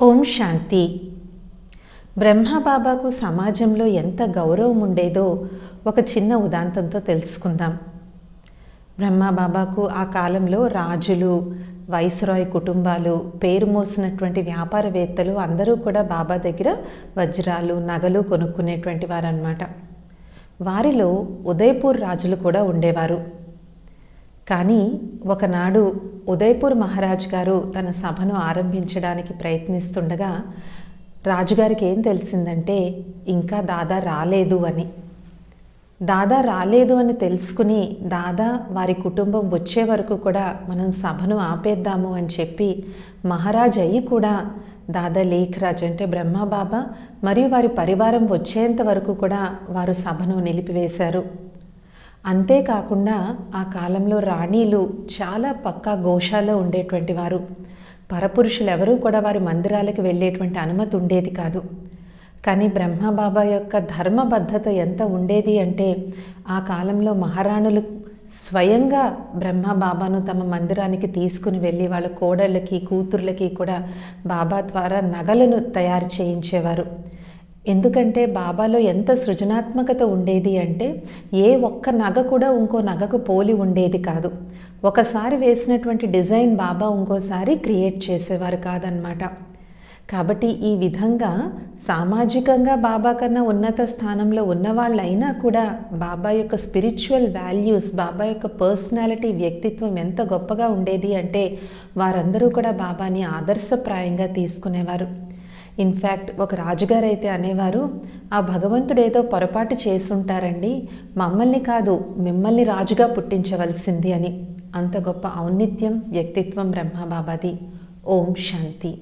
ఓం శాంతి. బ్రహ్మబాబాకు సమాజంలో ఎంత గౌరవం ఉండేదో ఒక చిన్న ఉదాంతంతో తెలుసుకుందాం. బ్రహ్మబాబాకు ఆ కాలంలో రాజులు వైస్రాయ్ కుటుంబాలు పేరు మోసినటువంటి వ్యాపారవేత్తలు అందరూ కూడా బాబా దగ్గర వజ్రాలు నగలు కొనుక్కునేటువంటి వారన్నమాట. వారిలో ఉదయపూర్ రాజులు కూడా ఉండేవారు. కానీ ఒకనాడు ఉదయపూర్ మహారాజ్ గారు తన సభను ఆరంభించడానికి ప్రయత్నిస్తుండగా రాజుగారికి ఏం తెలిసిందంటే ఇంకా దాదా రాలేదు అని. దాదా రాలేదు అని తెలుసుకుని దాదా వారి కుటుంబం వచ్చే వరకు కూడా మనం సభను ఆపేద్దాము అని చెప్పి మహారాజ్ అయ్యి కూడా దాదా లేఖరాజ్ అంటే బ్రహ్మబాబా మరియు వారి పరివారం వచ్చేంత వరకు కూడా వారు సభను నిలిపివేశారు. అంతేకాకుండా ఆ కాలంలో రాణీలు చాలా పక్కా గోశాలో ఉండేటువంటి వారు. పరపురుషులు ఎవరూ కూడా వారి మందిరాలకు వెళ్ళేటువంటి అనుమతి ఉండేది కాదు. కానీ బ్రహ్మబాబా యొక్క ధర్మబద్ధత ఎంత ఉండేది అంటే ఆ కాలంలో మహారాణులు స్వయంగా బ్రహ్మబాబాను తమ మందిరానికి తీసుకుని వెళ్ళి వాళ్ళ కోడళ్ళకి కూతుర్లకి కూడా బాబా ద్వారా నగలను తయారు చేయించేవారు. ఎందుకంటే బాబాలో ఎంత సృజనాత్మకత ఉండేది అంటే ఏ ఒక్క నగ కూడా ఇంకో నగకు పోలి ఉండేది కాదు. ఒకసారి వేసినటువంటి డిజైన్ బాబా ఇంకోసారి క్రియేట్ చేసేవారు కాదనమాట కాబట్టి ఈ విధంగా సామాజికంగా బాబా కన్నా ఉన్నత స్థానంలో ఉన్నవాళ్ళైనా కూడా బాబా యొక్క స్పిరిచువల్ వాల్యూస్ బాబా యొక్క పర్సనాలిటీ వ్యక్తిత్వం ఎంత గొప్పగా ఉండేది అంటే వారందరూ కూడా బాబాని ఆదర్శప్రాయంగా తీసుకునేవారు. ఇన్ఫ్యాక్ట్ ఒక రాజుగారు అయితే అనేవారు ఆ భగవంతుడు ఏదో పొరపాటు చేసుంటారండి మమ్మల్ని కాదు మిమ్మల్ని రాజుగా పుట్టించవలసింది అని. అంత గొప్ప ఔన్నిత్యం వ్యక్తిత్వం బ్రహ్మబాబాది. ఓం శాంతి.